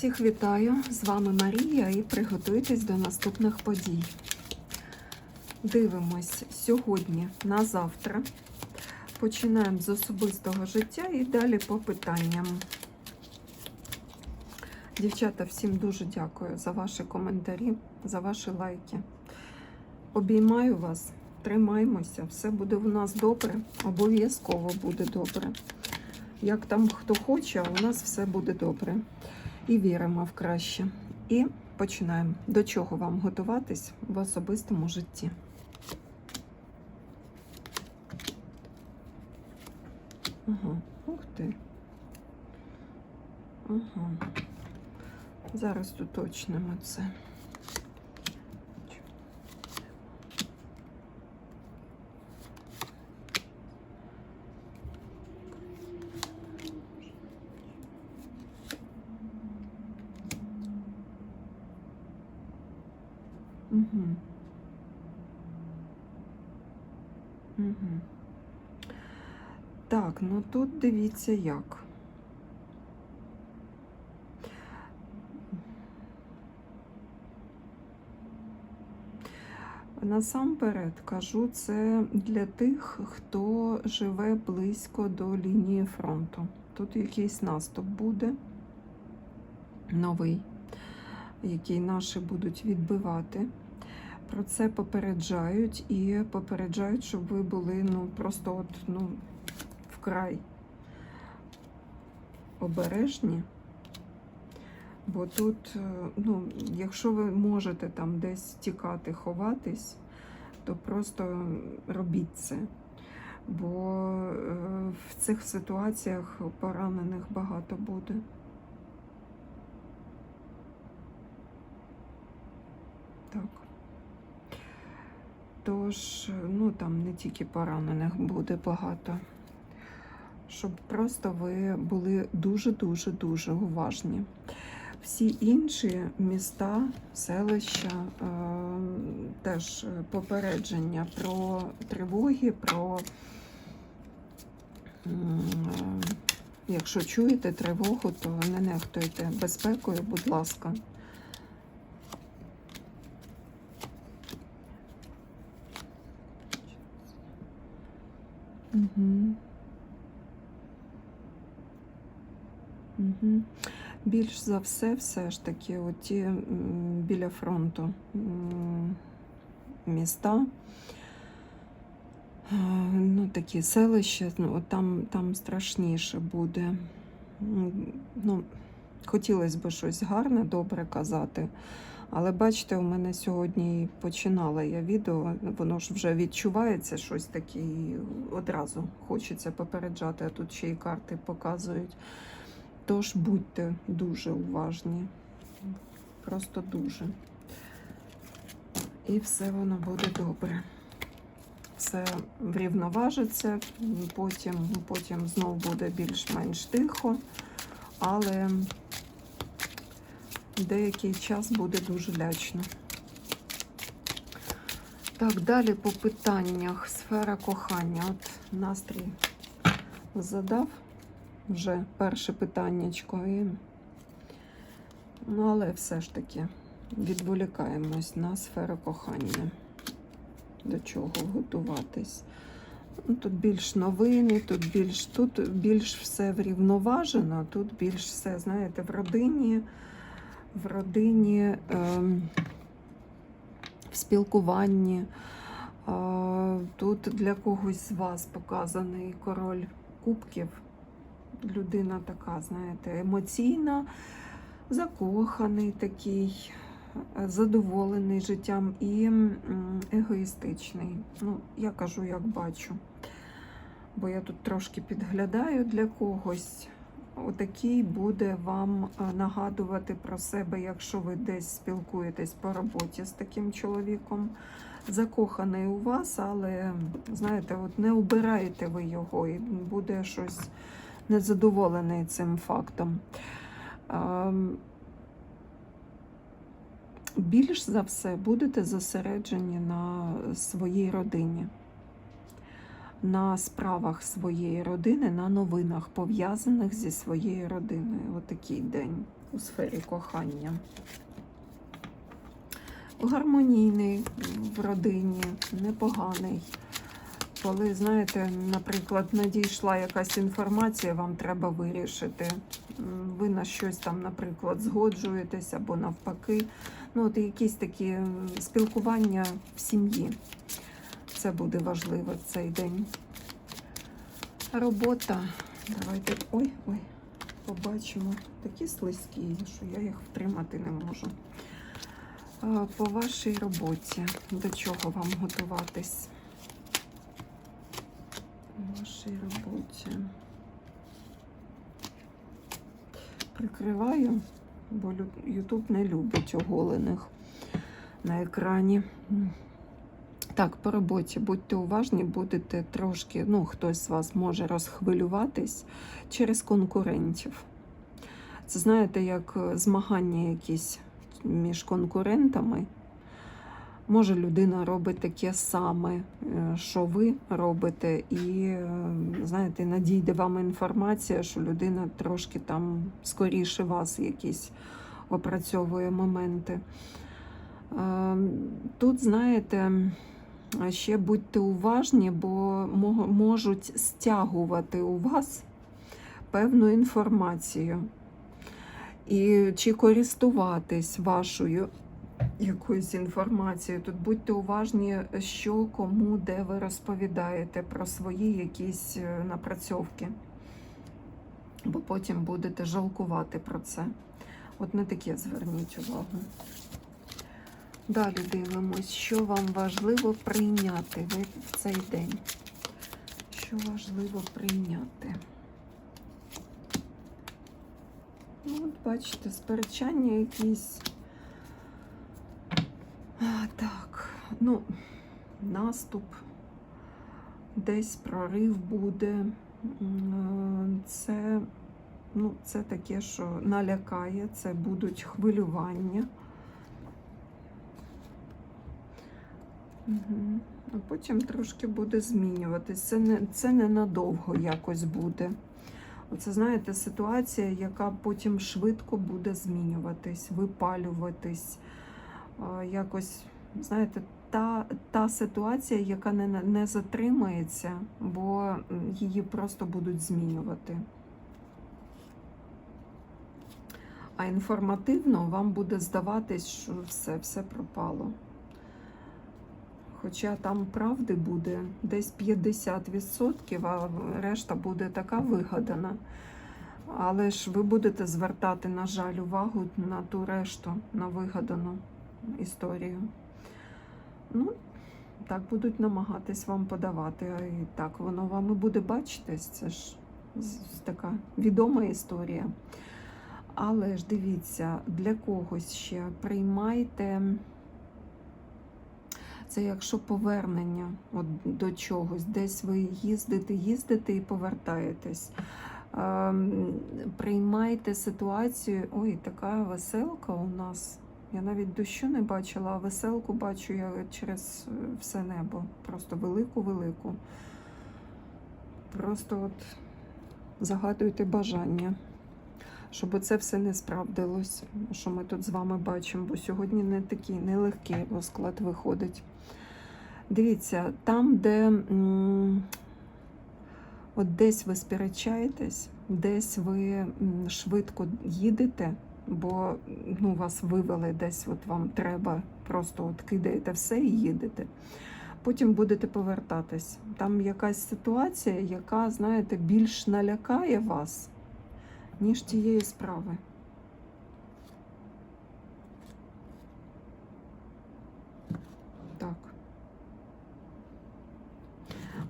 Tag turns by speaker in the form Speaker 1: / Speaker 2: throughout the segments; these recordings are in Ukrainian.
Speaker 1: Всіх вітаю! З вами Марія і приготуйтесь до наступних подій. Дивимось сьогодні на завтра. Починаємо з особистого життя і далі по питанням. Дівчата, всім дуже дякую за ваші коментарі, за ваші лайки. Обіймаю вас, тримаймося, все буде у нас добре, обов'язково буде добре. Як там хто хоче, у нас все буде добре. І віримо в краще. І починаємо. До чого вам готуватись в особистому житті? Ага, ух ти. Ага. Зараз уточнимо це. Угу. Угу. Так, ну тут дивіться як. Насамперед кажу це для тих, хто живе близько до лінії фронту. Тут якийсь наступ буде новий, який наші будуть відбивати. Про це попереджають і попереджають, щоб ви були ну, просто от, ну, вкрай обережні. Бо тут, е, ну, якщо ви можете там десь тікати, ховатись, то просто робіть це. Бо е, в цих ситуаціях поранених багато буде. Так. Тож, ну там не тільки поранених буде багато. Щоб просто ви були дуже-дуже дуже уважні. Всі інші міста, селища, е, теж попередження про тривоги, про е, якщо чуєте тривогу, то не нехтуйте безпекою, будь ласка. Угу. Угу. Більш за все, все ж таки, оті біля фронту міста, ну, такі селища, ну, там, там страшніше буде. Ну, хотілося б щось гарне, добре казати. Але бачите, у мене сьогодні починала я відео, воно ж вже відчувається щось таке, і одразу хочеться попереджати, а тут ще й карти показують. Тож будьте дуже уважні, просто дуже. І все воно буде добре. Все врівноважиться, потім, потім знов буде більш-менш тихо, але деякий час буде дуже лячно. Так, далі по питаннях сфера кохання. От настрій задав вже перше питаннячко. І... Ну, але все ж таки відволікаємось на сферу кохання. До чого готуватись. Ну, Тут більш новини, тут більш тут більш все врівноважено, тут більш все, знаєте, в родині, в родині, ем, в спілкуванні. Е, тут для когось з вас показаний король кубків людина така, знаєте, емоційна, закоханий такий, е, задоволений життям і егоїстичний. Ну, я кажу, як бачу. Бо я тут трошки підглядаю для когось. Отакий буде вам е, нагадувати про себе, якщо ви десь спілкуєтесь по роботі з таким чоловіком. Закоханий у вас, але знаєте, от не обираєте ви його, і буде щось незадоволений цим фактом. Ем, Більш за все будете зосереджені на своїй родині, на справах своєї родини, на новинах, пов'язаних зі своєю родиною. Отакий день у сфері кохання. Гармонійний в родині, непоганий. Коли, знаєте, наприклад, надійшла якась інформація, вам треба вирішити. Ви на щось там, наприклад, згоджуєтесь або навпаки. Ну, от якісь такі спілкування в сім'ї. Це буде важливо цей день. Робота. Давайте. Ой, ой, побачимо. Такі слизькі, що я їх втримати не можу. По вашій роботі. До чого вам готуватись? По вашій роботі. Прикриваю, бо Ютуб не любить оголених на екрані. Так, по роботі будьте уважні, будете трошки, ну, хтось з вас може розхвилюватись через конкурентів. Це знаєте, як е, змагання якісь між конкурентами. Може, людина робить таке саме, е, що ви робите, і, е, знаєте, надійде вам інформація, що людина трошки там скоріше вас якісь опрацьовує моменти. Е, Тут, знаєте, ще будьте уважні, бо можуть стягувати у вас певну інформацію. І чи користуватись вашою якоюсь інформацією. Тут будьте уважні, що кому, де ви розповідаєте про свої якісь е, напрацьовки. Бо потім будете жалкувати про це. От на таке зверніть увагу. Далі дивимось, що вам важливо прийняти в цей день. Що важливо прийняти? Ну, от бачите, сперечання якісь. А, так, ну, наступ, десь прорив буде. Це, ну, це таке, що налякає, це будуть хвилювання. Угу. А потім трошки буде змінюватись. Це не, це ненадовго якось буде. Оце, знаєте, ситуація, яка потім швидко буде змінюватись, випалюватись. Якось, знаєте, та, та ситуація, яка не, не затримається, бо її просто будуть змінювати. А інформативно вам буде здаватись, що все, все пропало. Хоча там правди буде десь 50%, а решта буде така вигадана. Але ж ви будете звертати, на жаль, увагу на ту решту, на вигадану історію. Ну, так будуть намагатись вам подавати. І так воно вам і буде бачитись. Це ж така відома історія. Але ж дивіться, для когось ще приймайте. Це якщо повернення от, до чогось, десь ви їздите, їздите і повертаєтесь. Ем, приймайте ситуацію. Ой, така веселка у нас. Я навіть дощу не бачила, а веселку бачу я через е, все небо. Просто велику-велику. Просто от загадуйте бажання, щоб це все не справдилось, що ми тут з вами бачимо, бо сьогодні не такий нелегкий розклад виходить. Дивіться, там, де от десь ви сперечаєтесь, десь ви швидко їдете, бо ну, вас вивели десь, от вам треба, просто от кидаєте все і їдете. Потім будете повертатись. Там якась ситуація, яка, знаєте, більш налякає вас, ніж тієї справи. Так.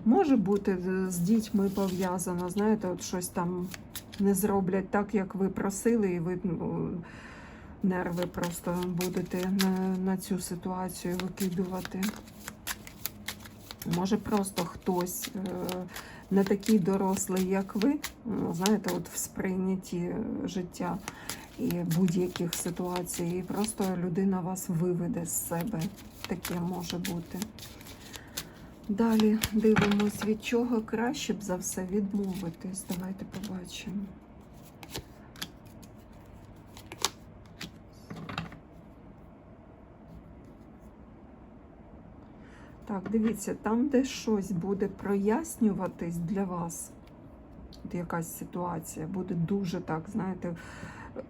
Speaker 1: Може бути з- дітьми пов'язано, знаєте, от щось там не зроблять так, як ви просили, і ви ну, нерви просто будете на, на цю ситуацію викидувати. Може, просто хтось е, не такий дорослий, як ви, ну, знаєте, от в сприйнятті життя і будь-яких ситуацій, і просто людина вас виведе з себе. Таке може бути. Далі дивимось, від чого краще б за все відмовитись. Давайте побачимо. Так, дивіться, там, де щось буде прояснюватись для вас, от якась ситуація, буде дуже так, знаєте,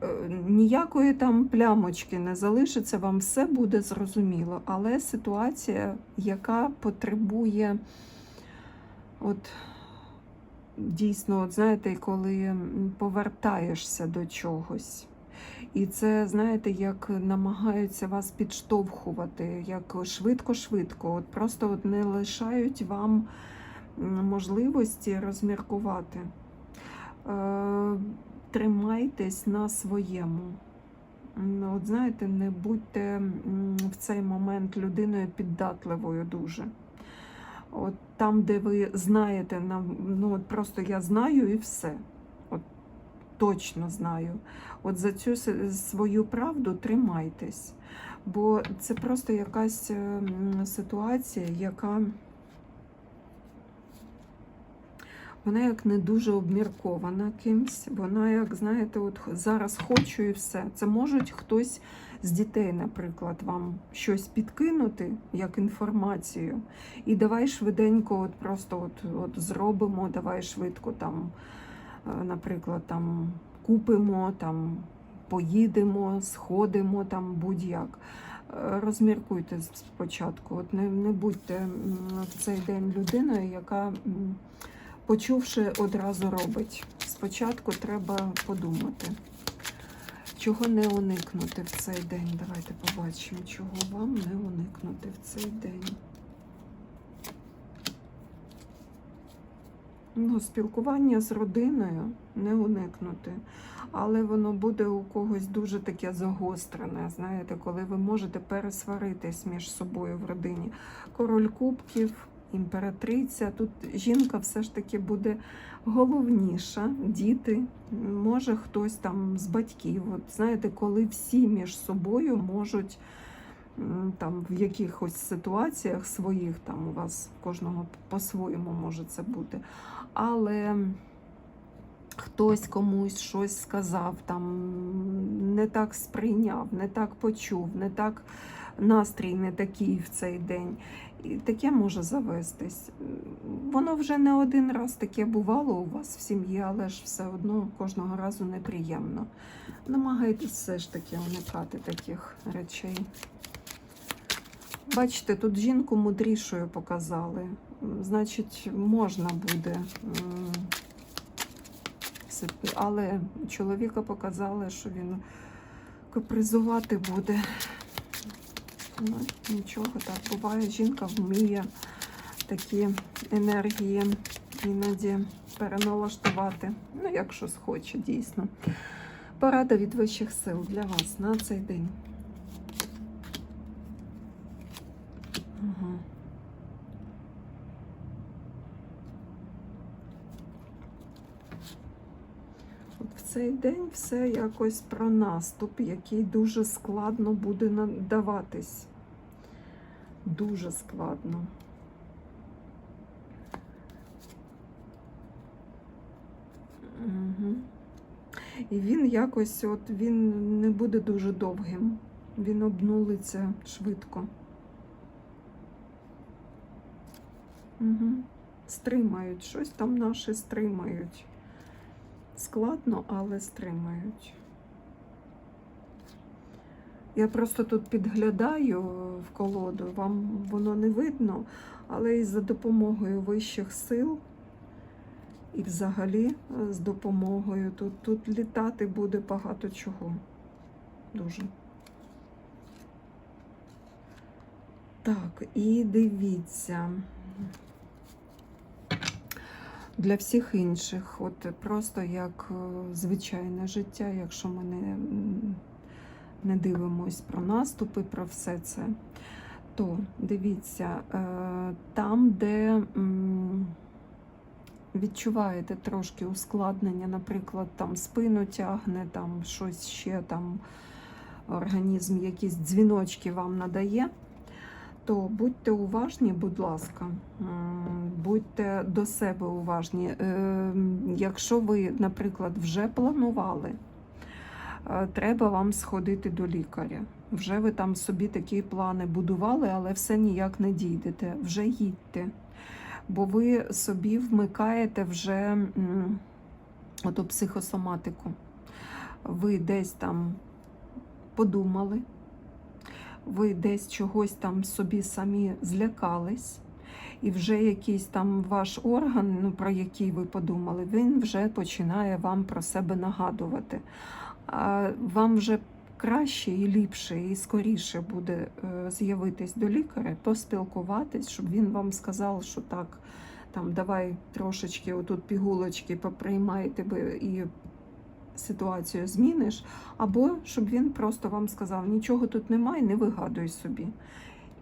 Speaker 1: е, ніякої там плямочки не залишиться, вам все буде зрозуміло. Але ситуація, яка потребує, от дійсно, от знаєте, коли повертаєшся до чогось. І це, знаєте, як намагаються вас підштовхувати, як швидко-швидко. От просто от не лишають вам можливості розміркувати. Е, тримайтесь на своєму. От знаєте, не будьте в цей момент людиною піддатливою дуже. От там, де ви знаєте, ну от просто я знаю і все. Точно знаю. От за цю свою правду тримайтесь. Бо це просто якась е, ситуація, яка вона як не дуже обміркована кимсь. Вона, як знаєте, от зараз хочу і все. Це можуть хтось з дітей, наприклад, вам щось підкинути як інформацію. І давай швиденько, от просто от, от зробимо, давай швидко там, наприклад, там купимо, там поїдемо, сходимо там будь-як. Е, Розміркуйте спочатку. От не, не будьте в цей день людиною, яка, почувши, одразу робить. Спочатку треба подумати. Чого не уникнути в цей день? Давайте побачимо, чого вам не уникнути в цей день. Ну, спілкування з родиною не уникнути, але воно буде у когось дуже таке загострене, знаєте, коли ви можете пересваритись між собою в родині. Король кубків, імператриця. Тут жінка все ж таки буде головніша, діти, може хтось там з батьків. От знаєте, коли всі між собою можуть там в якихось ситуаціях своїх, там у вас кожного по-своєму може це бути. Але хтось комусь щось сказав, там не так сприйняв, не так почув, не так настрій не такий в цей день. І таке може завестись. Воно вже не один раз таке бувало у вас в сім'ї, але ж все одно кожного разу неприємно. Намагайтесь все ж таки уникати таких речей. Бачите, тут жінку мудрішою показали. Значить, можна буде. Але чоловіка показали, що він капризувати буде. Ну, нічого так буває. Жінка вміє такі енергії іноді переналаштувати. Ну, якщо схоче, дійсно. Порада від вищих сил для вас на цей день. Ага. От в цей день все якось про наступ, який дуже складно буде надаватись. Дуже складно. Угу. І він якось, от він не буде дуже довгим. Він обнулиться швидко. Угу. Стримають, щось там наші стримають. Складно, але стримають. Я просто тут підглядаю в колоду, вам воно не видно, але і за допомогою вищих сил, і взагалі е, з допомогою тут, тут літати буде багато чого. Дуже. Так, і дивіться. Для всіх інших, от просто як е, звичайне життя, якщо ми не, не дивимось про наступи, про все це, то дивіться, е, там, де відчуваєте трошки ускладнення, наприклад, там спину тягне, там щось ще там організм, якісь дзвіночки вам надає. То будьте уважні, будь ласка, будьте до себе уважні. Е, Якщо ви, наприклад, вже планували е, треба вам сходити до лікаря. Вже ви там собі такі плани будували, але все ніяк не дійдете. Вже їдьте. Бо ви собі вмикаєте вже оту психосоматику. Ви десь там подумали, ви десь чогось там собі самі злякались, і вже якийсь там ваш орган, ну, про який ви подумали, він вже починає вам про себе нагадувати. Вам вже краще і ліпше, і скоріше буде е, з'явитись до лікаря, поспілкуватись, щоб він вам сказав, що так, там давай трошечки отут пігулочки поприймай тебе і ситуацію зміниш, або щоб він просто вам сказав, нічого тут немає, не вигадуй собі.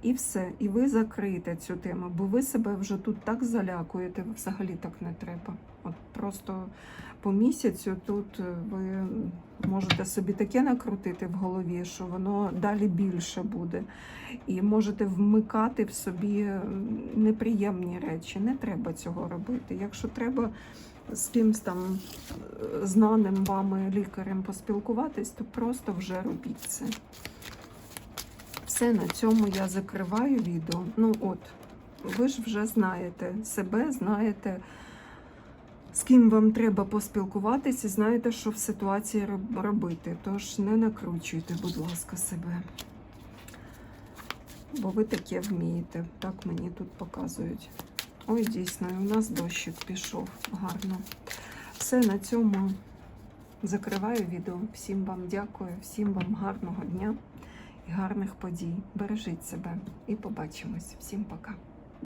Speaker 1: І все, і ви закриєте цю тему, бо ви себе вже тут так залякуєте, взагалі так не треба. От просто по місяцю тут е, ви можете собі таке накрутити в голові, що воно далі більше буде. І можете вмикати в собі неприємні речі. Не треба цього робити. Якщо треба з кимсь там е, знаним вами лікарем поспілкуватись, то просто вже робіть це. Все, на цьому я закриваю відео. Ну от, ви ж вже знаєте себе, знаєте, з ким вам треба поспілкуватися, і знаєте, що в ситуації робити. Тож не накручуйте, будь ласка, себе. Бо ви таке вмієте. Так мені тут показують. Ой, дійсно, у нас дощик пішов гарно. Все на цьому закриваю відео. Всім вам дякую, всім вам гарного дня і гарних подій. Бережіть себе і побачимось. Всім пока.